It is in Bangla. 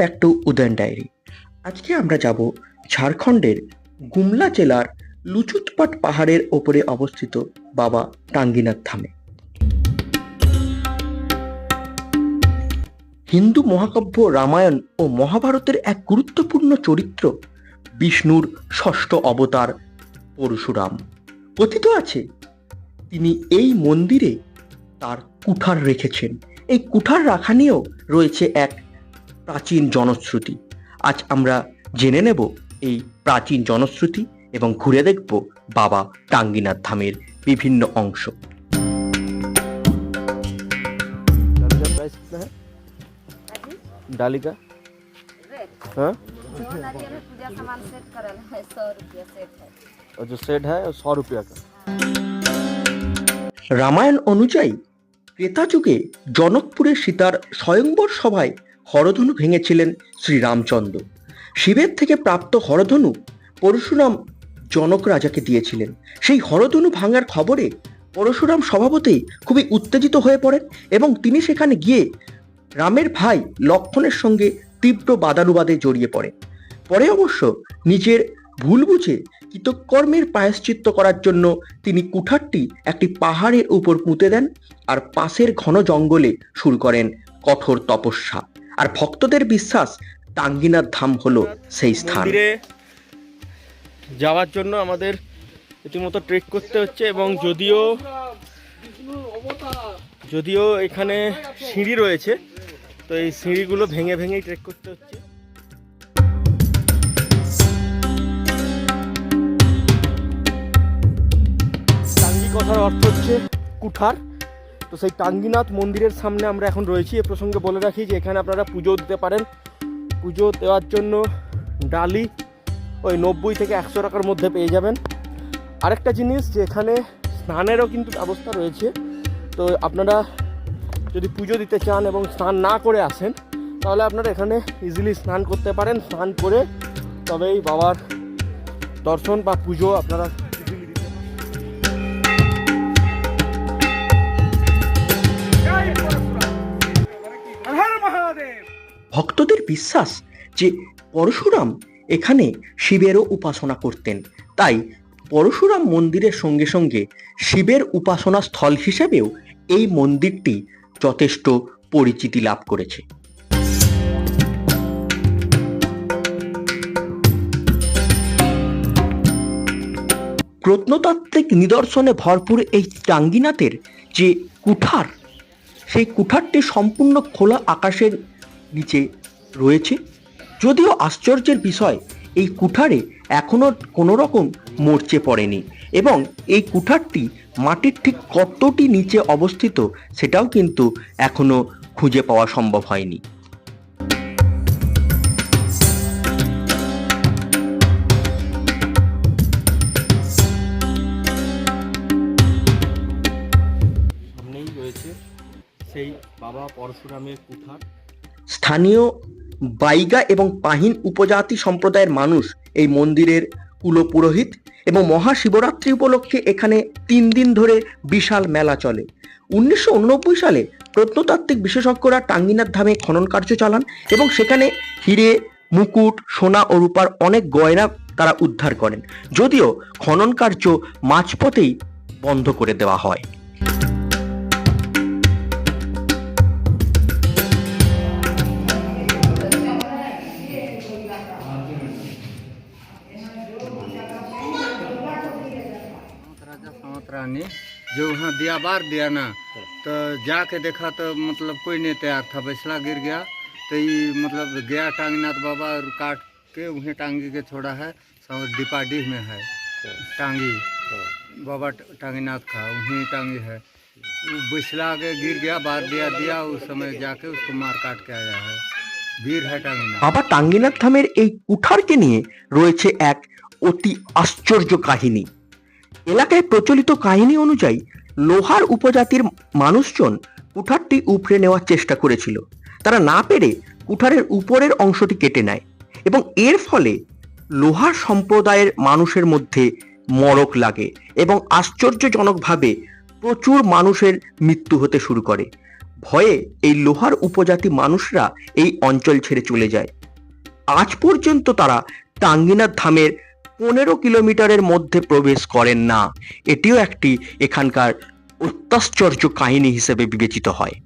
ব্যাক টু উদয়ন ডায়েরি আজকে আমরা যাব ঝাড়খণ্ডের গুমলা জেলার লুচুতপাট পাহাড়ের ওপরে অবস্থিত বাবা টাঙ্গিনাথ ধামে। হিন্দু মহাকাব্য, রামায়ণ ও মহাভারতের এক গুরুত্বপূর্ণ চরিত্র, বিষ্ণুর ষষ্ঠ অবতার পরশুরাম। কথিত আছে, তিনি এই মন্দিরে তার কুঠার রেখেছেন। এই কুঠার রাখা নিয়েও রয়েছে এক প্রাচীন জনশ্রুতি আজ আমরা জেনে নেব এই প্রাচীন জনশ্রুতি এবং ঘুরে দেখব বাবা টাঙ্গিনাথ ধামের বিভিন্ন অংশ डाली का प्राइस कितना है डाली का रेट हाँ दो नारियल है पूजा सामान सेट करल है सौ रुपया सेट है और जो सेट है वो सौ रुपया का রামায়ণ অনুযায়ী ক্রেতা যুগে জনকপুরের সীতার স্বয়ংবর সভায় হরধনু ভেঙেছিলেন শ্রীরামচন্দ্র। শিবের থেকে প্রাপ্ত হরধনু পরশুরাম জনক রাজাকে দিয়েছিলেন। সেই হরধনু ভাঙার খবরে পরশুরাম স্বভাবতেই খুবই উত্তেজিত হয়ে পড়েন এবং তিনি সেখানে গিয়ে রামের ভাই লক্ষণের সঙ্গে তীব্র বাদানুবাদে জড়িয়ে পড়েন। পরে অবশ্য নিজের ভুল বুঝে কৃতকর্মের প্রায়শ্চিত্ত করার জন্য তিনি কুঠারটি একটি পাহাড়ের উপর পুঁতে দেন আর পাশের ঘন জঙ্গলে শুরু করেন কঠোর তপস্যা। আর ভক্তদের বিশ্বাস টাঙ্গিনার ধাম হলো সেই স্থান। যাওয়ার জন্য আমাদের রীতিমতো ট্রেক করতে হচ্ছে এবং যদিও যদিও এখানে সিঁড়ি রয়েছে, তো এই সিঁড়িগুলো ভেঙে ভেঙেই ট্রেক করতে হচ্ছে। কথার অর্থ হচ্ছে কুঠার। তো সেই টাঙ্গিনাথ মন্দিরের সামনে আমরা এখন রয়েছি। এ প্রসঙ্গে বলে রাখি যে এখানে আপনারা পুজো দিতে পারেন। পুজো দেওয়ার জন্য ডালি ওই নব্বই থেকে একশো টাকার মধ্যে পেয়ে যাবেন। আরেকটা জিনিস যে এখানে স্নানেরও কিন্তু ব্যবস্থা রয়েছে। তো আপনারা যদি পুজো দিতে চান এবং স্নান না করে আসেন, তাহলে আপনারা এখানে ইজিলি স্নান করতে পারেন। স্নান করে তবেই বাবার দর্শন বা পুজো আপনারা ভক্তদের বিশ্বাস যে পরশুরাম এখানে শিবেরও উপাসনা করতেন। তাই পরশুরাম মন্দিরের সঙ্গে সঙ্গে শিবের উপাসনা স্থল হিসেবেও এই মন্দিরটি যথেষ্ট পরিচিতি লাভ করেছে। প্রত্নতাত্ত্বিক নিদর্শনে ভরপুর এই টাঙ্গিনাথের যে কুঠার, সেই কুঠারটি সম্পূর্ণ খোলা আকাশের নিচে রয়েছে। যদিও আশ্চর্যের বিষয়, এই কুঠারে এখনও কোনো রকম মরচে পড়েনি এবং এই কুঠারটি মাটির ঠিক কতটি নিচে অবস্থিত সেটাও কিন্তু এখনও খুঁজে পাওয়া সম্ভব হয়নি। সেই বাবা পরশুরামের কুঠার। স্থানীয় বাইগা এবং পাহিন উপজাতি সম্প্রদায়ের মানুষ এই মন্দিরের কুলপুরোহিত এবং মহাশিবরাত্রি উপলক্ষে এখানে তিন দিন ধরে বিশাল মেলা চলে। উনিশশো উননব্বই সালে প্রত্নতাত্ত্বিক বিশেষজ্ঞরা টাঙ্গিনাথ ধামে খনন কার্য চালান এবং সেখানে হিরে, মুকুট, সোনা ও রূপার অনেক গয়না তারা উদ্ধার করেন। যদিও খনন কার্য মাঝপথেই বন্ধ করে দেওয়া হয়। सावंत रानी जो वहाँ दिया बार दिया ना तो जाके देखा तो मतलब कोई नहीं तैयार था बैसला गिर गया तो ये मतलब गया टांगनाथ बाबा और काट के वहीं टांगी के छोड़ा है सब डिपाडीह में है टांगी बाबा ट- टांगीनाथ का वहीं टांगी है वो बैसला आगे गिर गया बार दिया दिया उस समय जाके उसको मार काट के आया है वीर है टांगीनाथ বাবা টাঙ্গিনাথ ধামের এই কুঠারকে নিয়ে রয়েছে এক অতি আশ্চর্য কাহিনী এলাকায় প্রচলিত কাহিনী অনুযায়ী লোহার উপজাতির মানুষজন কুঠারটি উপড়ে নেওয়ার চেষ্টা করেছিল। তারা না পেরে কুঠারের উপরের অংশটি কেটে নেয় এবং এর ফলে লোহার সম্প্রদায়ের মানুষের মধ্যে মরক লাগে এবং আশ্চর্যজনকভাবে প্রচুর মানুষের মৃত্যু হতে শুরু করে। ভয়ে এই লোহার উপজাতি মানুষরা এই অঞ্চল ছেড়ে চলে যায়। আজ পর্যন্ত তারা টাঙ্গিনাথ ধামের পনেরো কিলোমিটারের মধ্যে প্রবেশ করেন না। এটিও একটি এখানকার অত্যাশ্চর্য কাহিনী হিসেবে বিবেচিত হয়।